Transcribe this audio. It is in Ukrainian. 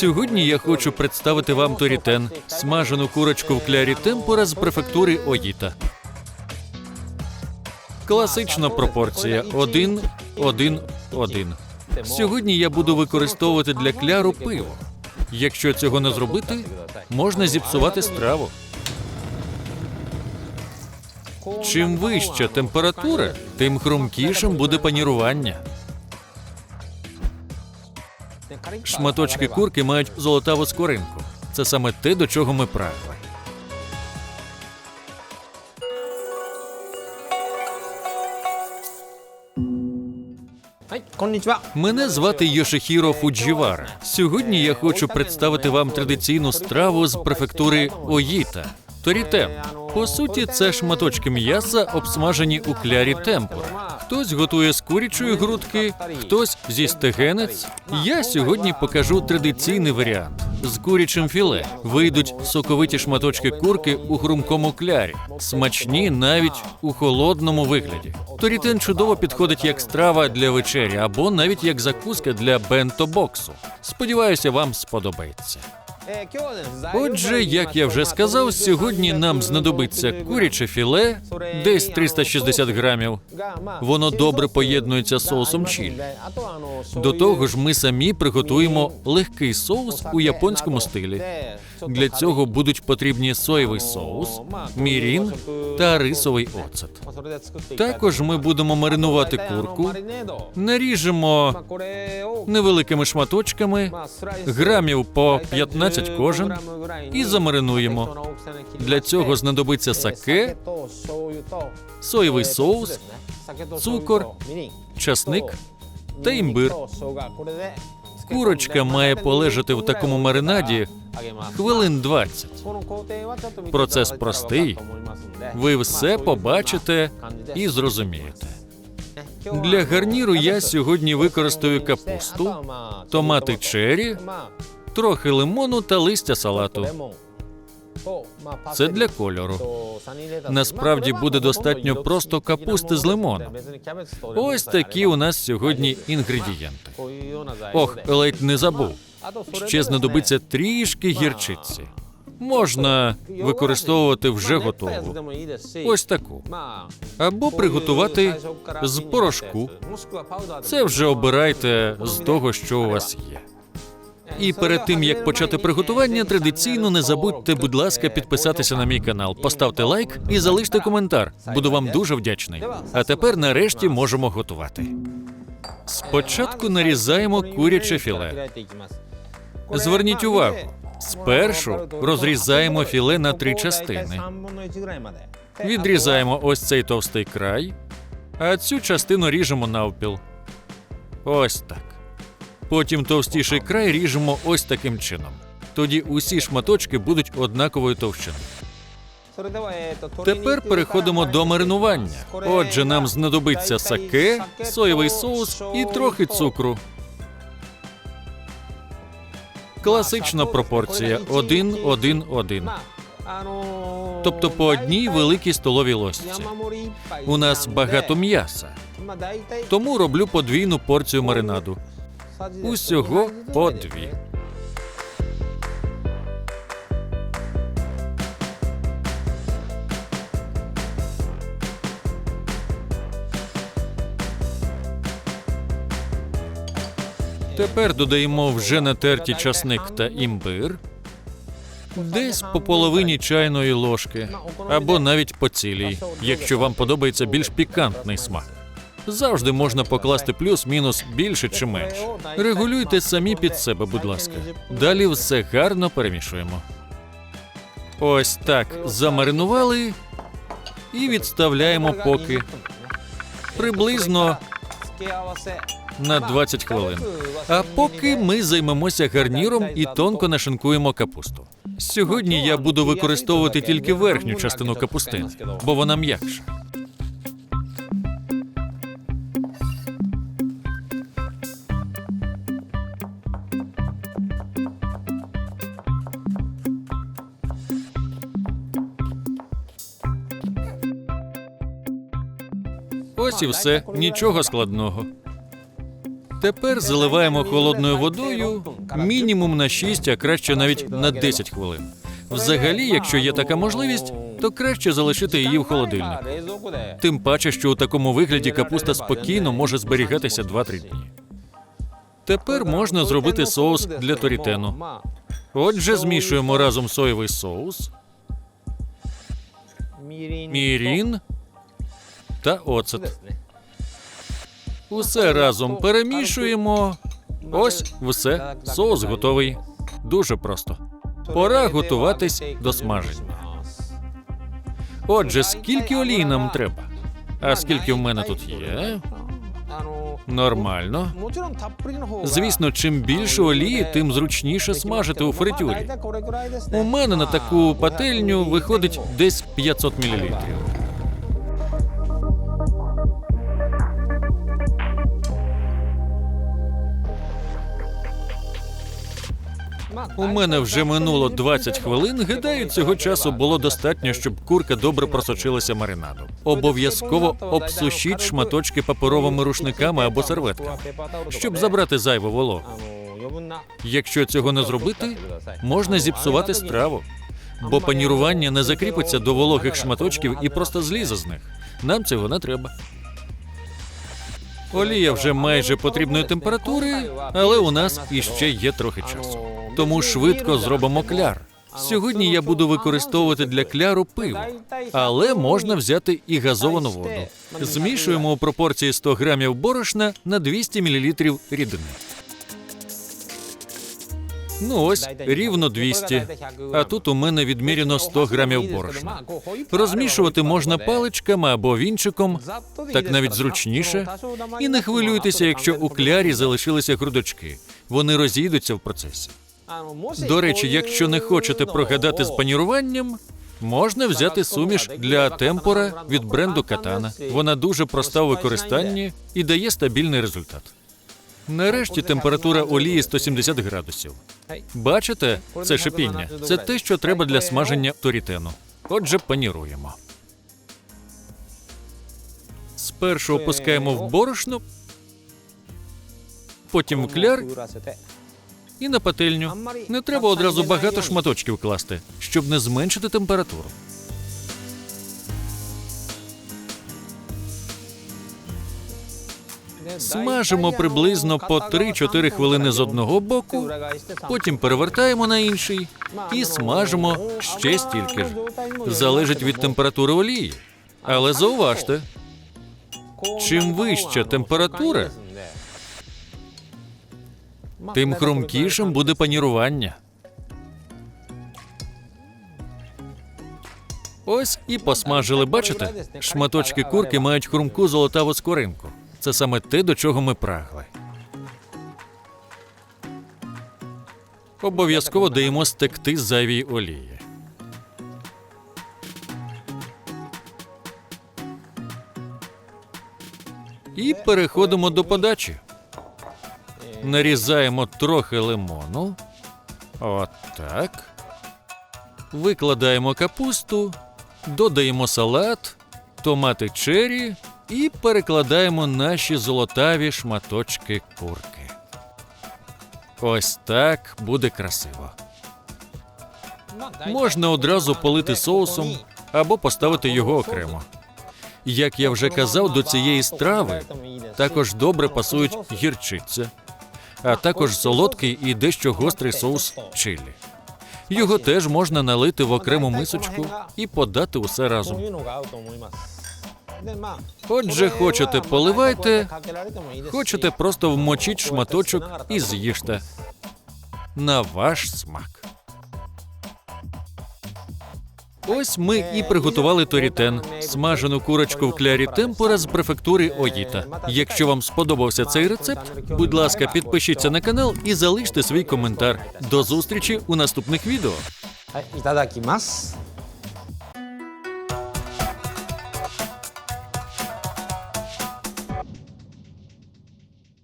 Сьогодні я хочу представити вам торітен, смажену курочку в клярі темпора з префектури Оїта. Класична пропорція 1, 1, 1. Сьогодні я буду використовувати для кляру пиво. Якщо цього не зробити, можна зіпсувати страву. Чим вища температура, тим хрумкішим буде панірування. Шматочки курки мають золотаву скоринку. Це саме те, до чого ми прагли. Мене звати Йошихіро Фуджівара. Сьогодні я хочу представити вам традиційну страву з префектури Оїта. Торітен. По суті, це шматочки м'яса, обсмажені у клярі темпура. Хтось готує з курячої грудки, хтось зі стегенець. Я сьогодні покажу традиційний варіант. З курячим філе вийдуть соковиті шматочки курки у хрумкому клярі, смачні навіть у холодному вигляді. Торітен чудово підходить як страва для вечері або навіть як закуска для бенто-боксу. Сподіваюся, вам сподобається. Отже, як я вже сказав, сьогодні нам знадобиться куряче філе, десь 360 грамів. Воно добре поєднується з соусом чілі. До того ж, ми самі приготуємо легкий соус у японському стилі. Для цього будуть потрібні соєвий соус, мірін та рисовий оцет. Також ми будемо маринувати курку, наріжемо невеликими шматочками, грамів по 15 кожен, і замаринуємо. Для цього знадобиться саке, соєвий соус, цукор, часник та імбир. Курочка має полежати в такому маринаді хвилин 20. Процес простий. Ви все побачите і зрозумієте. Для гарніру я сьогодні використаю капусту, томати чері, трохи лимону та листя салату. Це для кольору. Насправді буде достатньо просто капусти з лимоном. Ось такі у нас сьогодні інгредієнти. Ох, ледь не забув. Ще знадобиться трішки гірчиці. Можна використовувати вже готову. Ось таку. Або приготувати з порошку. Це вже обирайте з того, що у вас є. І перед тим як почати приготування, традиційно не забудьте, будь ласка, підписатися на мій канал, поставте лайк і залиште коментар. Буду вам дуже вдячний. А тепер нарешті можемо готувати. Спочатку нарізаємо куряче філе. Зверніть увагу. Спершу розрізаємо філе на три частини. Відрізаємо ось цей товстий край, а цю частину ріжемо навпіл. Ось так. Потім товстіший край ріжемо ось таким чином. Тоді усі шматочки будуть однакової товщини. Тепер переходимо до маринування. Отже, нам знадобиться саке, соєвий соус і трохи цукру. Класична пропорція 1-1-1. Тобто по одній великій столовій ложці. У нас багато м'яса, тому роблю подвійну порцію маринаду. Усього по дві. Тепер додаємо вже натерті часник та імбир. Десь по половині чайної ложки, або навіть по цілій, якщо вам подобається більш пікантний смак. Завжди можна покласти плюс-мінус більше чи менше. Регулюйте самі під себе, будь ласка. Далі все гарно перемішуємо. Ось так замаринували і відставляємо поки приблизно на 20 хвилин. А поки ми займемося гарніром і тонко нашинкуємо капусту. Сьогодні я буду використовувати тільки верхню частину капустини, бо вона м'якша. Ось і все, нічого складного. Тепер заливаємо холодною водою мінімум на 6, а краще навіть на 10 хвилин. Взагалі, якщо є така можливість, то краще залишити її в холодильнику. Тим паче, що у такому вигляді капуста спокійно може зберігатися 2-3 дні. Тепер можна зробити соус для торітену. Отже, змішуємо разом соєвий соус, мірін та оцет. Усе разом перемішуємо. Ось все, соус готовий. Дуже просто. Пора готуватись до смаження. Отже, скільки олії нам треба? А скільки в мене тут є? Нормально. Звісно, чим більше олії, тим зручніше смажити у фритюрі. У мене на таку пательню виходить десь 500 мл. У мене вже минуло 20 хвилин. Гадаю, цього часу було достатньо, щоб курка добре просочилася маринадом. Обов'язково обсушіть шматочки паперовими рушниками або серветками, щоб забрати зайву вологу. Якщо цього не зробити, можна зіпсувати страву, бо панірування не закріпиться до вологих шматочків і просто злізе з них. Нам цього не треба. Олія вже майже потрібної температури, але у нас іще є трохи часу. Тому швидко зробимо кляр. Сьогодні я буду використовувати для кляру пиво, але можна взяти і газовану воду. Змішуємо у пропорції 100 грамів борошна на 200 мл рідини. Ну ось рівно 200. А тут у мене відміряно 100 грамів борошна. Розмішувати можна паличками або вінчиком, так навіть зручніше. І не хвилюйтеся, якщо у клярі залишилися грудочки. Вони розійдуться в процесі. До речі, якщо не хочете прогадати з паніруванням, можна взяти суміш для темпора від бренду Катана. Вона дуже проста у використанні і дає стабільний результат. Нарешті температура олії 170 градусів. Бачите, це шипіння. Це те, що треба для смаження торітену. Отже, паніруємо. Спершу опускаємо в борошно, потім в кляр і на пательню. Не треба одразу багато шматочків класти, щоб не зменшити температуру. Смажимо приблизно по 3-4 хвилини з одного боку, потім перевертаємо на інший і смажимо ще стільки ж. Залежить від температури олії. Але зауважте, чим вища температура, тим хрумкішим буде панірування. Ось і посмажили, бачите? Шматочки курки мають хрумку золотаву скоринку. Це саме те, до чого ми прагли. Обов'язково даємо стекти зайвій олії. І переходимо до подачі. Нарізаємо трохи лимону. От так. Викладаємо капусту, додаємо салат, томати чері і перекладаємо наші золотаві шматочки курки. Ось так буде красиво. Можна одразу полити соусом або поставити його окремо. Як я вже казав, до цієї страви також добре пасують гірчиця, а також солодкий і дещо гострий соус чилі. Його теж можна налити в окрему мисочку і подати усе разом. Отже, хочете поливайте, хочете просто вмочіть шматочок і з'їжте на ваш смак. Ось ми і приготували торітен, смажену курочку в клярі темпора з префектури Оїта. Якщо вам сподобався цей рецепт, будь ласка, підпишіться на канал і залиште свій коментар. До зустрічі у наступних відео.